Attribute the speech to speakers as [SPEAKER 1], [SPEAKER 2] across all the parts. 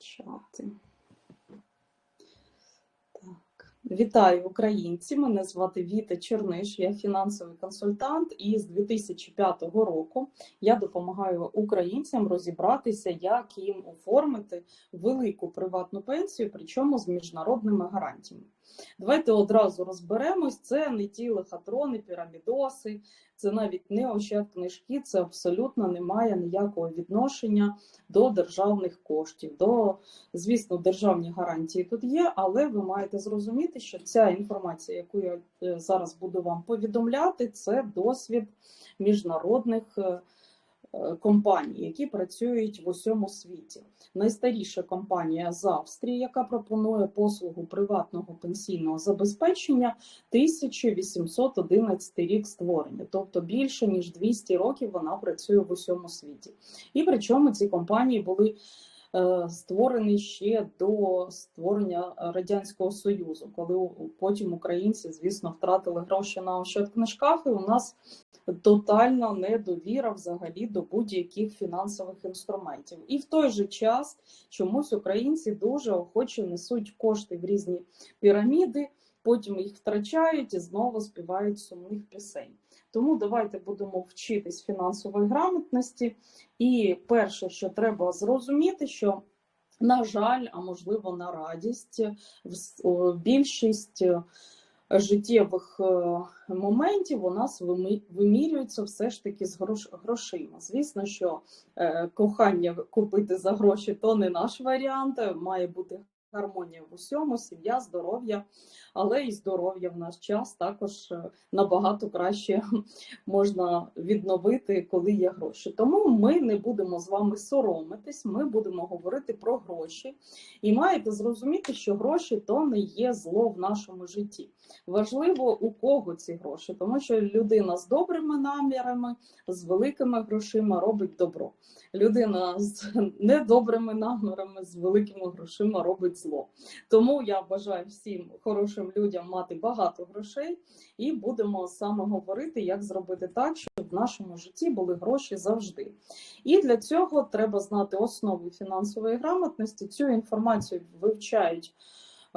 [SPEAKER 1] Чати. Так. Вітаю українці! Мене звати Віта Черниш, я фінансовий консультант, і з 2005 року я допомагаю українцям розібратися, як їм оформити велику приватну пенсію, причому з міжнародними гарантіями. Давайте одразу розберемось: це не ті лохотрони, пірамідоси, це навіть не ощадкнижки, це абсолютно не має ніякого відношення до державних коштів. До, звісно, державні гарантії тут є, але ви маєте зрозуміти, що ця інформація, яку я е, зараз буду вам повідомляти, це досвід міжнародних е, компаній, які працюють в усьому світі. Найстаріша компанія з Австрії, яка пропонує послугу приватного пенсійного забезпечення, 1811 рік створення, тобто більше ніж 200 років вона працює в усьому світі. І причому ці компанії були е, створені ще до створення Радянського Союзу, коли потім українці, звісно, втратили гроші на ощадкнижках, і у нас тотальна недовіра взагалі до будь-яких фінансових інструментів. І в той же час чомусь українці дуже охоче несуть кошти в різні піраміди, потім їх втрачають і знову співають сумних пісень. Тому давайте будемо вчитись фінансової грамотності. І перше, що треба зрозуміти, що на жаль, а можливо на радість, більшість життєвих е, моментів у нас вимірюється все ж таки з грошима. Звісно, що е, кохання купити за гроші то не наш варіант, має бути гармонія в усьому, сім'я, здоров'я, але і здоров'я в наш час також е, набагато краще можна відновити, коли є гроші. Тому ми не будемо з вами соромитись, ми будемо говорити про гроші. І маєте зрозуміти, що гроші то не є зло в нашому житті. Важливо, у кого ці гроші, тому що людина з добрими намірами, з великими грошима робить добро. Людина з недобрими намірами, з великими грошима робить зло. Тому я бажаю всім хорошим людям мати багато грошей, і будемо саме говорити, як зробити так, щоб в нашому житті були гроші завжди. І для цього треба знати основи фінансової грамотності. Цю інформацію вивчають.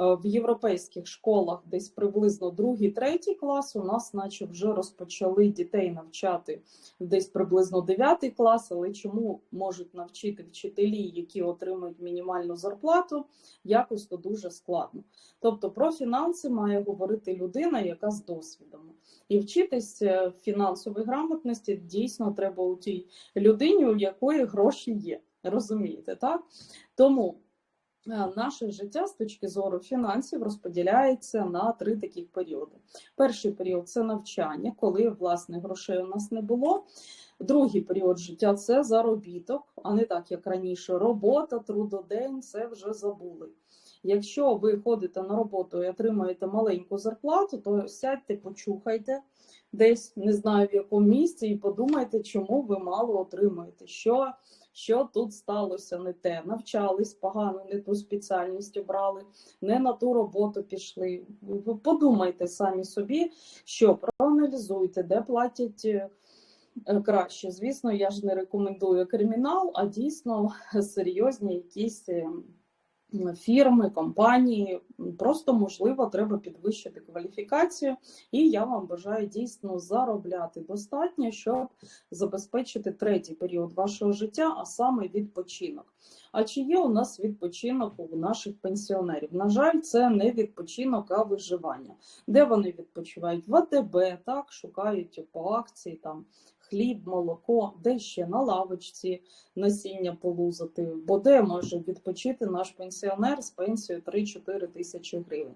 [SPEAKER 1] Е, в європейських школах десь приблизно другий, третій клас. У нас, наче вже розпочали дітей навчати десь приблизно дев'ятий клас, але чому можуть навчити вчителі, які отримують мінімальну зарплату, якось то дуже складно. Тобто про фінанси має говорити людина, яка з досвідом. І вчитись е, фінансової грамотності дійсно треба у тій людині, у якої гроші є. Розумієте, так? Тому наше життя з точки зору фінансів розподіляється на три таких періоди. Перший період це навчання, коли власне грошей у нас не було. Другий період життя це заробіток, а не так як раніше. Робота, трудодень це вже забули. Якщо ви ходите на роботу і отримаєте маленьку зарплату, то сядьте, почухайте десь, не знаю в якому місці, і подумайте, чому ви мало отримуєте. Що що тут сталося не те, навчались погано, не ту спеціальність обрали, не на ту роботу пішли. Подумайте самі собі, що проаналізуйте, де платять. Е, краще, звісно, я ж не рекомендую кримінал, а дійсно серйозні якісь ем, фірми, компанії. Просто можливо треба підвищити кваліфікацію, і я вам бажаю дійсно заробляти достатньо, щоб забезпечити третій період вашого життя, а саме відпочинок. А чи є у нас відпочинок у наших пенсіонерів? На жаль, це не відпочинок, а виживання. Де вони відпочивають? В АТБ, так, шукають по акції там хліб, молоко, де ще на лавочці насіння полузати, бо де може відпочити наш пенсіонер з пенсією 3-4 тисячі гривень.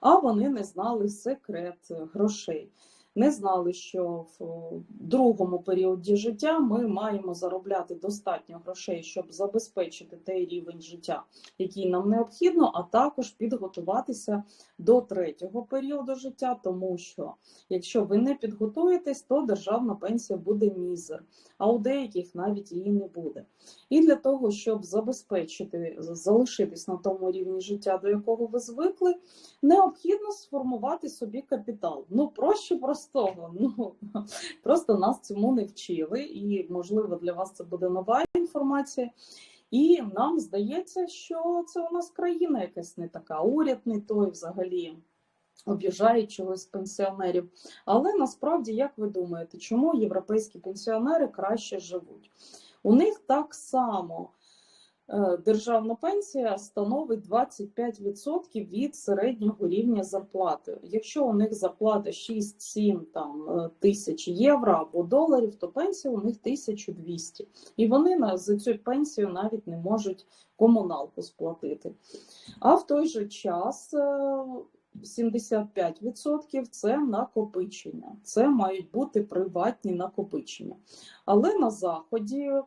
[SPEAKER 1] А вони не знали секрет грошей не знали, що в другому періоді життя ми маємо заробляти достатньо грошей, щоб забезпечити той рівень життя, який нам необхідно, а також підготуватися до третього періоду життя, тому що якщо ви не підготуєтесь, то державна пенсія буде мізер, а у деяких навіть її не буде. І для того, щоб забезпечити, залишитись на тому рівні життя, до якого ви звикли, необхідно сформувати собі капітал. Ну проще просто простого. Ну просто нас цьому не вчили, і можливо для вас це буде нова інформація. І нам здається, що це у нас країна якась не така, уряд не той взагалі об'їжджають чогось пенсіонерів. Але насправді, як ви думаєте, чому європейські пенсіонери краще живуть? У них так само е, державна пенсія становить 25% від середнього рівня зарплати. Якщо у них зарплата 6-7 е, тисяч євро або доларів, то пенсія у них 1200. І вони за цю пенсію навіть не можуть комуналку сплатити. А в той же час е, 75% це накопичення. Це мають бути приватні накопичення. Але на Заході е,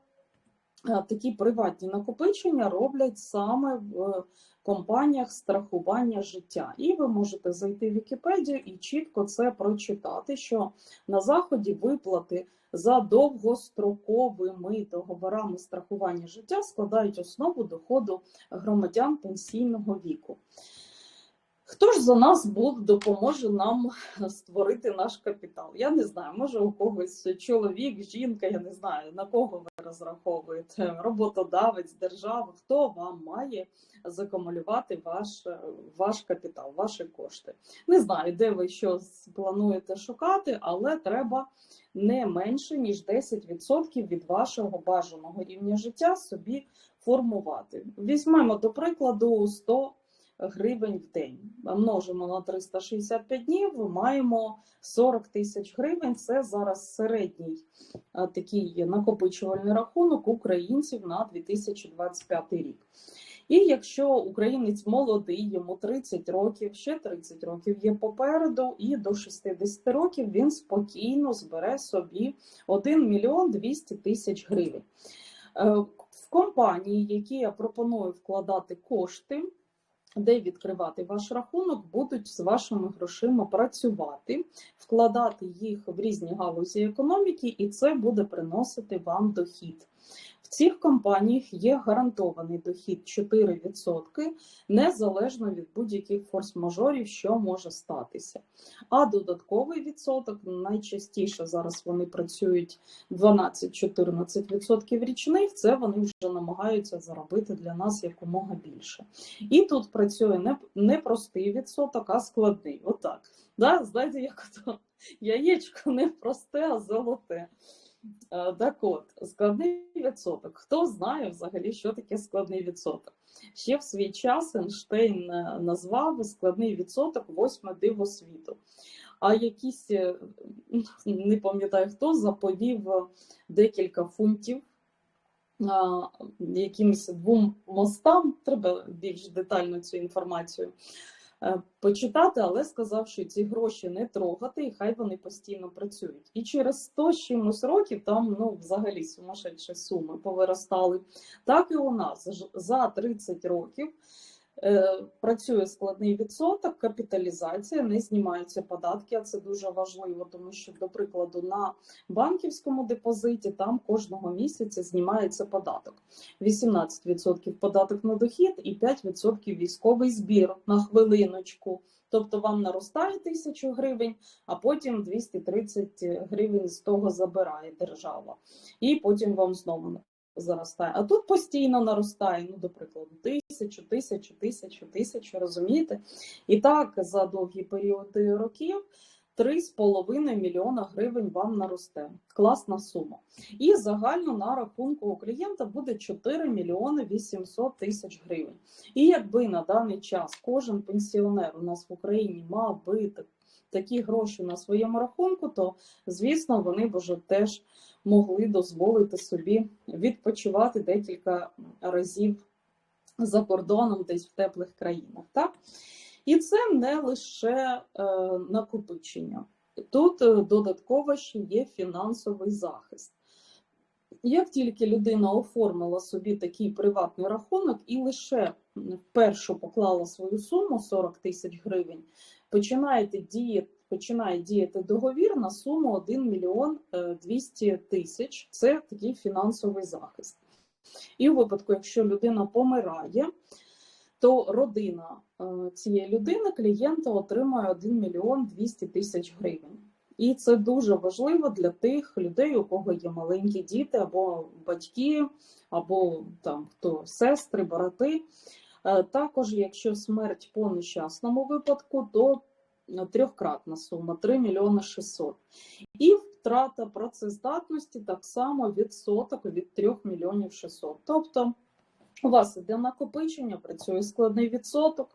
[SPEAKER 1] такі приватні накопичення роблять саме в компаніях страхування життя. І ви можете зайти в Вікіпедію і чітко це прочитати, що на Заході виплати за довгостроковими договорами страхування життя складають основу доходу громадян пенсійного віку. Хто ж за нас Бог допоможе нам створити наш капітал? Я не знаю, може у когось чоловік, жінка, я не знаю, на кого ви розраховуєте, роботодавець, держава, хто вам має закумулювати ваш, ваш капітал, ваші кошти. Не знаю, де ви що плануєте шукати, але треба не менше, ніж 10% від вашого бажаного рівня життя собі формувати. Візьмемо, до прикладу, 100 гривень в день. Множимо на 365 днів, маємо 40 тисяч гривень. Це зараз середній такий накопичувальний рахунок українців на 2025 рік. І якщо українець молодий, йому 30 років, ще 30 років є попереду, і до 60 років він спокійно збере собі 1 мільйон 200 тисяч гривень. Е, В компанії, які я пропоную вкладати кошти, де відкривати ваш рахунок, будуть з вашими грошима працювати, вкладати їх в різні галузі економіки, і це буде приносити вам дохід. В цих компаніях є гарантований дохід 4%, незалежно від будь-яких форс-мажорів, що може статися. А додатковий відсоток найчастіше зараз вони працюють 12-14% річних. Це вони вже намагаються заробити для нас якомога більше. І тут працює не, не простий відсоток, а складний. Отак. Да? Знаєте, як то яєчко не просте, а золоте. Е, Так от, складний відсоток. Хто знає взагалі, що таке складний відсоток? Ще в свій час Ейнштейн е, назвав складний відсоток восьме диво світу. А якийсь, е, не пам'ятаю хто, заповів декілька фунтів якимось двом мостам, треба більш детально цю інформацію почитати, але сказав, що ці гроші не трогати, і хай вони постійно працюють. І через 100 з чимось років там ну, взагалі сумасшедші суми повиростали. Так і у нас за 30 років е, працює складний відсоток, капіталізація, не знімаються податки, а це дуже важливо, тому що, до прикладу, на банківському депозиті там кожного місяця знімається податок. 18% податок на дохід і 5% військовий збір на хвилиночку. Тобто вам наростає тисячу гривень, а потім 230 гривень з того забирає держава. І потім вам знову заростає. А тут постійно наростає, ну, до прикладу, тисячу, тисячу, тисячу, тисячу, розумієте? І так за довгі періоди років 3,5 мільйона гривень вам наросте. Класна сума. І загально на рахунку у клієнта буде 4 мільйони 800 тисяч гривень. І якби на даний час кожен пенсіонер у нас в Україні мав би такі гроші на своєму рахунку, то звісно вони б уже теж могли дозволити собі відпочивати декілька разів за кордоном, десь в теплих країнах. Так? І це не лише е, накопичення. Тут е, додатково ще є фінансовий захист. Як тільки людина оформила собі такий приватний рахунок і лише вперше поклала свою суму 40 тисяч гривень, починаєте діяти, починає діяти договір на суму 1 мільйон е, 200 тисяч. Це такий фінансовий захист. І у випадку, якщо людина помирає, то родина е, цієї людини, клієнта, отримує 1 мільйон 200 тисяч гривень. І це дуже важливо для тих людей, у кого є маленькі діти, або батьки, або там хто сестри, брати. Е, Також, якщо смерть по нещасному випадку, то трьохкратна сума 3 мільйони 600. І втрата працездатності так само відсоток від 3 мільйонів 600. Тобто у вас іде накопичення, працює складний відсоток,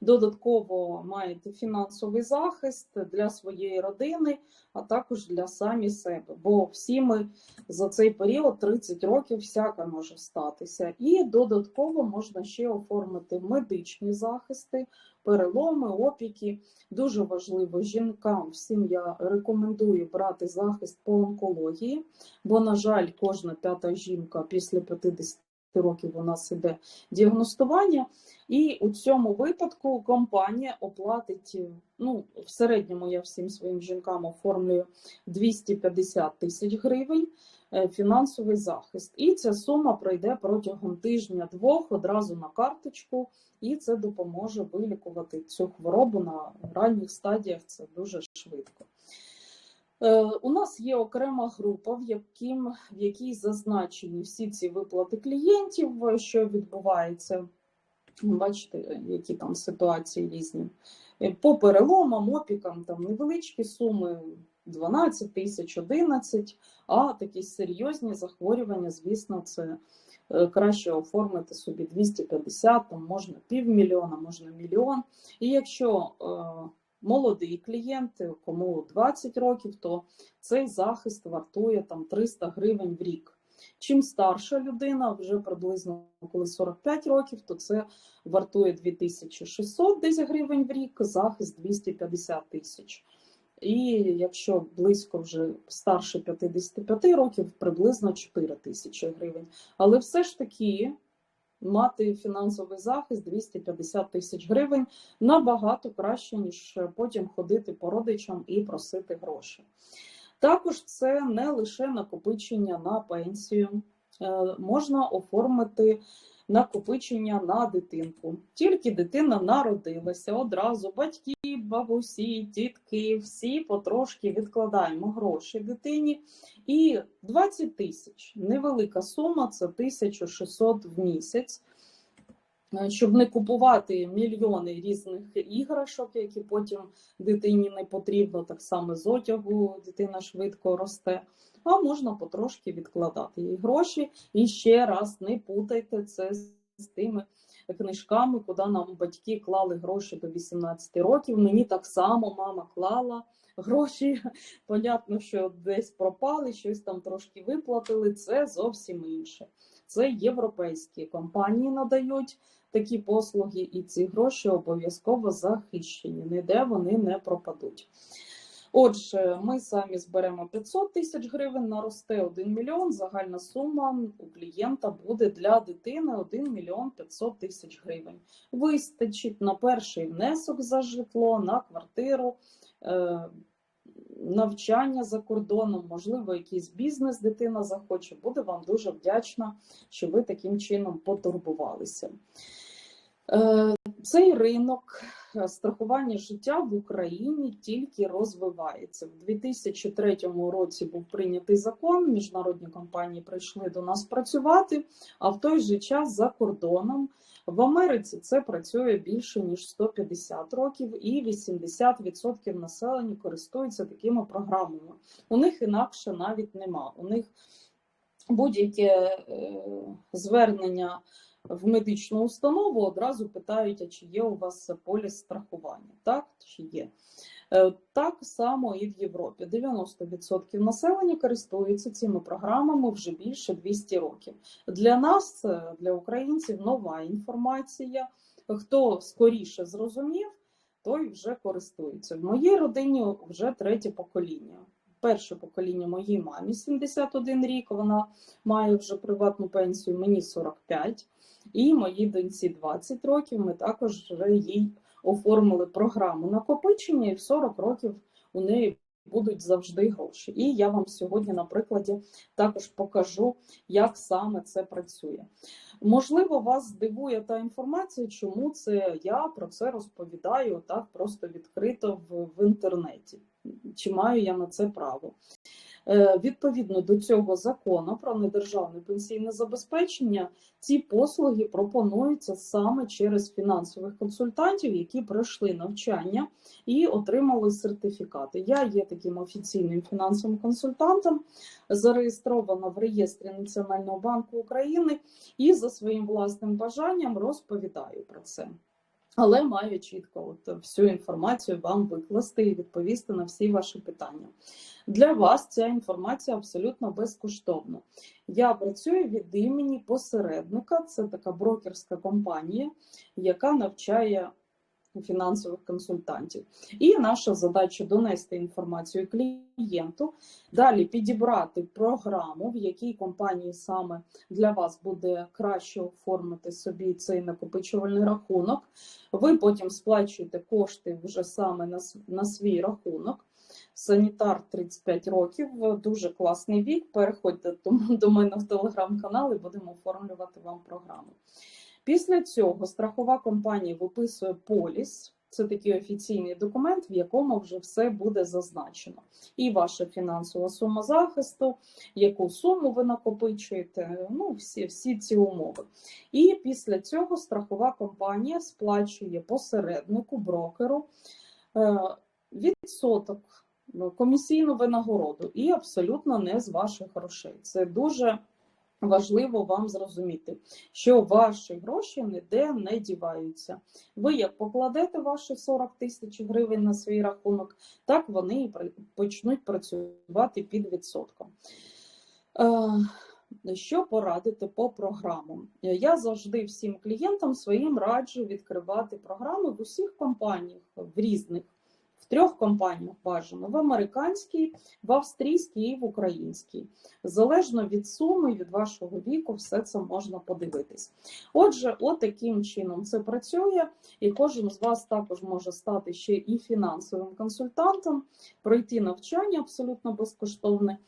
[SPEAKER 1] додатково маєте фінансовий захист для своєї родини, а також для самі себе. Бо всі ми за цей період 30 років всяке може статися. І додатково можна ще оформити медичні захисти, переломи, опіки. Дуже важливо жінкам всім я рекомендую брати захист по онкології, бо, на жаль, кожна п'ята жінка після 50 років у нас іде діагностування, і у цьому випадку компанія оплатить. Ну, в середньому я всім своїм жінкам оформлюю 250 тисяч гривень е, фінансовий захист. І ця сума пройде протягом тижня-двох одразу на карточку, і це допоможе вилікувати цю хворобу на ранніх стадіях. Це дуже швидко. Е, У нас є окрема група, в, яким, в якій зазначені всі ці виплати клієнтів, що відбувається. Бачите, які там ситуації різні. Е, По переломам, опікам там невеличкі суми 12 тисяч, 11, а такі серйозні захворювання, звісно, це е, краще оформити собі 250, там можна півмільйона, можна мільйон. І якщо молодий клієнт, кому 20 років, то цей захист вартує там 300 гривень в рік. Чим старша людина, вже приблизно коли 45 років, то це вартує 2600 десь гривень в рік, захист 250 тисяч. І якщо близько вже старше 55 років, приблизно 4 тисячі гривень. Але все ж таки мати фінансовий захист 250 тисяч гривень набагато краще, ніж потім ходити по родичам і просити гроші. Також це не лише накопичення на пенсію, можна оформити накопичення на дитинку. Тільки дитина народилася одразу, батьки, бабусі, тітки, всі потрошки відкладаємо гроші дитині. І 20 тисяч невелика сума, це 1600 в місяць. Е, Щоб не купувати мільйони різних іграшок, які потім дитині не потрібно, так само з одягу дитина швидко росте. А можна потрошки відкладати їй гроші. І ще раз не путайте це з тими книжками, куди нам батьки клали гроші до 18 років. Мені так само мама клала гроші. Понятно, що десь пропали, щось там трошки виплатили. Це зовсім інше. Це європейські компанії надають такі послуги, і ці гроші обов'язково захищені. Ніде вони не пропадуть. Отже, ми самі зберемо 500 тисяч гривень, наросте 1 мільйон. Загальна сума у клієнта буде для дитини 1 мільйон 500 тисяч гривень. Вистачить на перший внесок за житло, на квартиру, е, навчання за кордоном, можливо, якийсь бізнес дитина захоче. Буде вам дуже вдячна, що ви таким чином потурбувалися. Е, Цей ринок е, страхування життя в Україні тільки розвивається. В 2003 році був прийнятий закон. Міжнародні компанії прийшли до нас працювати, а в той же час за кордоном в Америці це працює більше ніж 150 років, і 80% населення користуються такими програмами. У них інакше навіть нема. У них будь-яке звернення в медичну установу одразу питають, а чи є у вас поліс страхування, так чи є. Е, Так само і в Європі. 90% населення користуються цими програмами вже більше 200 років. Для нас, е, для українців, нова інформація. Хто скоріше зрозумів, той вже користується. В моїй родині вже третє покоління. Перше покоління моїй мамі 71 рік, вона має вже приватну пенсію, мені 45, і моїй доньці 20 років. Ми також їй оформили програму накопичення, і в 40 років у неї будуть завжди гроші. І я вам сьогодні на прикладі також покажу, як саме це працює. Можливо, вас здивує та інформація, чому це я про це розповідаю так просто відкрито в, в інтернеті. чи маю я на це право. Е, Відповідно до цього закону про недержавне пенсійне забезпечення, ці послуги пропонуються саме через фінансових консультантів, які пройшли навчання і отримали сертифікати. Я є таким офіційним фінансовим консультантом, зареєстрована в реєстрі Національного банку України і за своїм власним бажанням розповідаю про це. Але маю чітко от всю інформацію вам викласти і відповісти на всі ваші питання. Для вас ця інформація абсолютно безкоштовна. Я працюю від імені посередника, це така брокерська компанія, яка навчає фінансових консультантів. І наша задача донести інформацію клієнту, далі підібрати програму, в якій компанії саме для вас буде краще оформити собі цей накопичувальний рахунок. Ви потім сплачуєте кошти вже саме на, свій рахунок. Санітар 35 років, дуже класний вік. Переходьте до, мене в телеграм-канал і будемо оформлювати вам програму. Після цього страхова компанія виписує поліс. Це такий офіційний документ, в якому вже все буде зазначено. І ваша фінансова сума захисту, яку суму ви накопичуєте, ну, всі, всі ці умови. І після цього страхова компанія сплачує посереднику, брокеру е, відсоток комісійну винагороду і абсолютно не з ваших грошей. Це дуже важливо вам зрозуміти, що ваші гроші ніде не діваються. Ви як покладете ваші 40 тисяч гривень на свій рахунок, так вони і почнуть працювати під відсотком. Е, що порадити по програмам? Я завжди всім клієнтам своїм раджу відкривати програми в усіх компаніях, в різних трьох компаніях бажано: в американській, в австрійській і в українській. Залежно від суми, від вашого віку, все це можна подивитись. Отже, отаким таким чином це працює, і кожен з вас також може стати ще і фінансовим консультантом, пройти навчання абсолютно безкоштовне.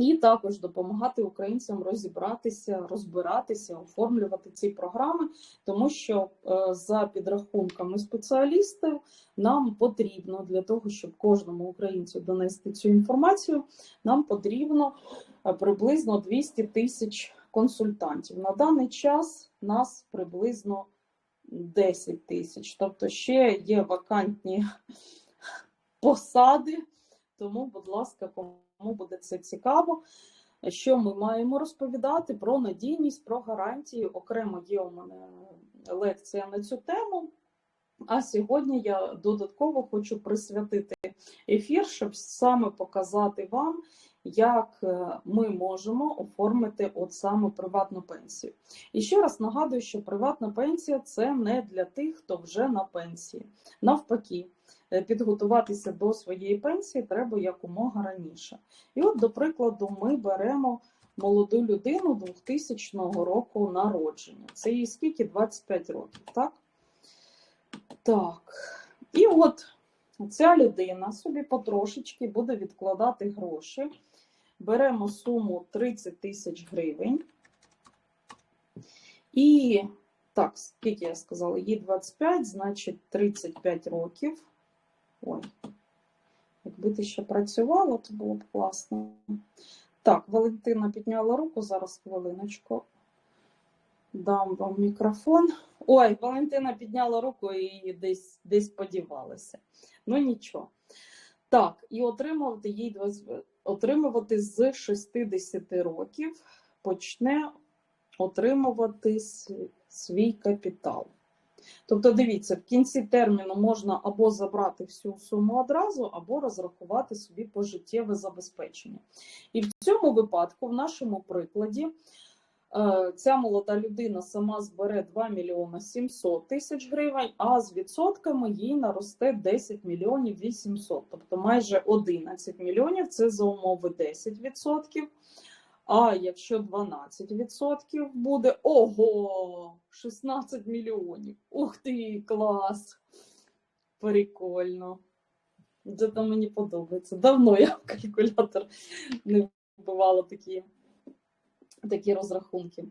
[SPEAKER 1] І також допомагати українцям розібратися, розбиратися, оформлювати ці програми, тому що е, за підрахунками спеціалістів нам потрібно для того, щоб кожному українцю донести цю інформацію, нам потрібно е, приблизно 200 тисяч консультантів. На даний час нас приблизно 10 тисяч, тобто ще є вакантні посади, тому, будь ласка, кому буде це цікаво. Що ми маємо розповідати про надійність, про гарантії? Окремо є у мене лекція на цю тему. А сьогодні я додатково хочу присвятити ефір, щоб саме показати вам, як е, ми можемо оформити от саме приватну пенсію. І ще раз нагадую, що приватна пенсія це не для тих, хто вже на пенсії. Навпаки, підготуватися до своєї пенсії треба якомога раніше. І от, до прикладу, ми беремо молоду людину 2000 року народження. Це їй скільки? 25 років, так? Так. І от ця людина собі потрошечки буде відкладати гроші. Беремо суму 30 тисяч гривень. І так, скільки я сказала, їй 25, значить 35 років. Ой, якби ти ще працювала, то було б класно. Так, Валентина підняла руку, зараз хвилиночку. Дам вам мікрофон. Ой, Валентина підняла руку і десь десь подівалася. Ну нічого. Так, і отримувати їй отримувати з 60 років почне отримувати свій капітал. Тобто, дивіться, в кінці терміну можна або забрати всю суму одразу, або розрахувати собі пожиттєве забезпечення. І в цьому випадку, в нашому прикладі, е, ця молода людина сама збере 2 мільйони 700 тисяч гривень, а з відсотками їй наросте 10 мільйонів 800, тобто майже 11 мільйонів це за умови 10 відсотків. А якщо 12% буде, ого, 16 мільйонів. Ух ти, клас! Прикольно. Це мені подобається. Давно я в калькулятор не вбивала такі такі розрахунки.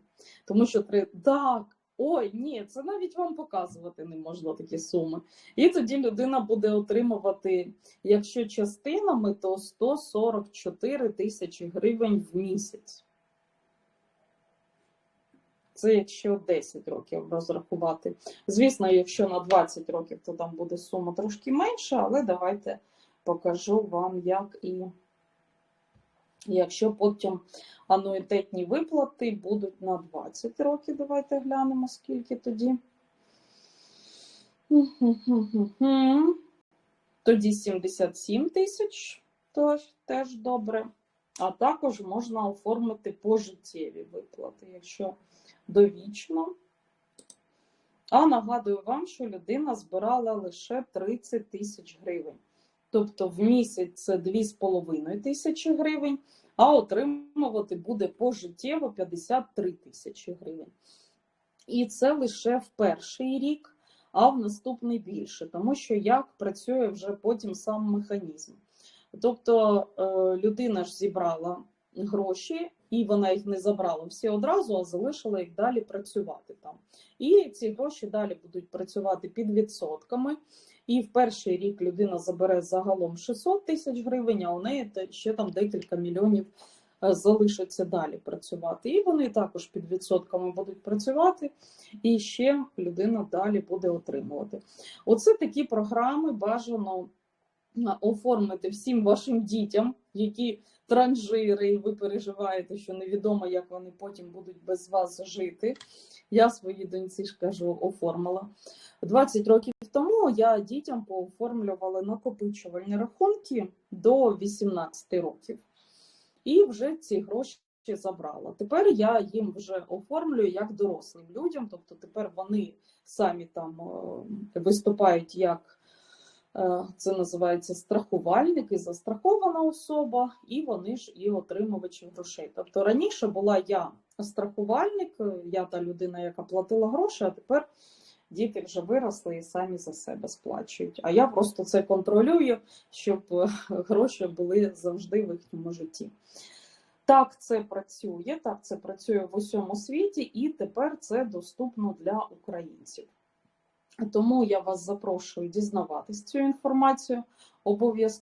[SPEAKER 1] Тому що три. Так, Ой, ні, це навіть вам показувати не можна такі суми. І тоді людина буде отримувати, якщо частинами, то 144 тисячі гривень в місяць. Це якщо 10 років розрахувати. Звісно, якщо на 20 років, то там буде сума трошки менша, але давайте покажу вам, як і якщо потім ануїтетні виплати будуть на 20 років. Давайте глянемо, скільки тоді. Тоді 77 тисяч, тож теж добре. А також можна оформити пожиттєві виплати, якщо довічно. А нагадую вам, що людина збирала лише 30 тисяч гривень. Тобто в місяць це 2,5 тисячі гривень, а отримувати буде пожиттєво 53 тисячі гривень. І це лише в перший рік, а в наступний більше, тому що як працює вже потім сам механізм. Тобто е, людина ж зібрала гроші, і вона їх не забрала всі одразу, а залишила їх далі працювати там. І ці гроші далі будуть працювати під відсотками. І в перший рік людина забере загалом 600 тисяч гривень, а у неї ще там декілька мільйонів е, залишиться далі працювати. І вони також під відсотками будуть працювати, і ще людина далі буде отримувати. Оце такі програми бажано е, оформити всім вашим дітям, які транжири, і ви переживаєте, що невідомо, як вони потім будуть без вас жити. Я своїй доньці ж кажу, оформила. 20 років тому я дітям пооформлювала накопичувальні рахунки до 18 років. І вже ці гроші забрала. Тепер я їм вже оформлюю як дорослим людям, тобто тепер вони самі там е, виступають як це називається страхувальник і застрахована особа, і вони ж і отримувачі грошей. Тобто раніше була я страхувальник, е, я та людина, яка платила гроші, а тепер діти вже виросли і самі за себе сплачують. А я просто це контролюю, щоб е, гроші були завжди в їхньому житті. Так це працює, так це працює в усьому світі, і тепер це доступно для українців. Тому я вас запрошую дізнаватись цю інформацію. Обов'язково